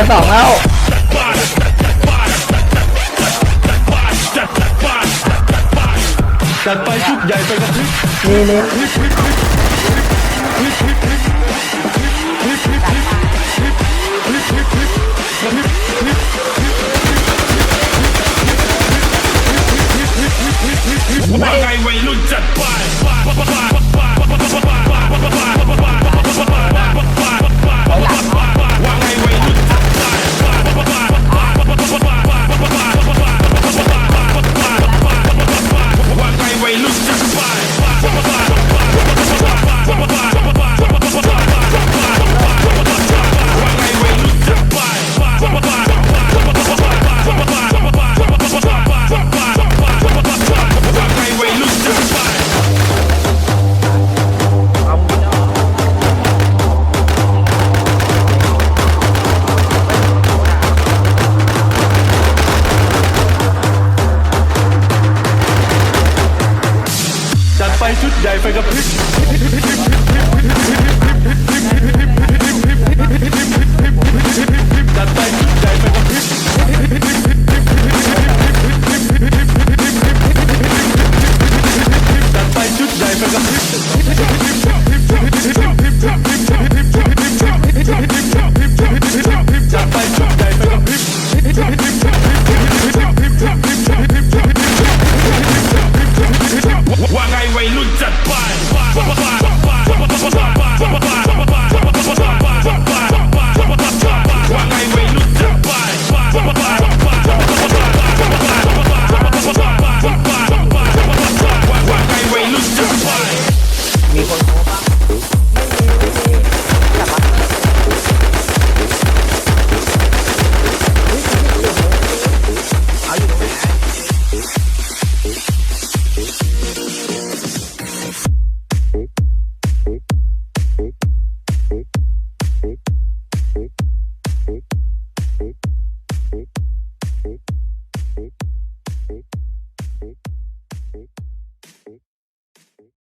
ายสองแล้วจัดไปชุดใหญ่ไปกับพริบนี่นี่ว่าไงวัยรุ่นจัดไป Die for the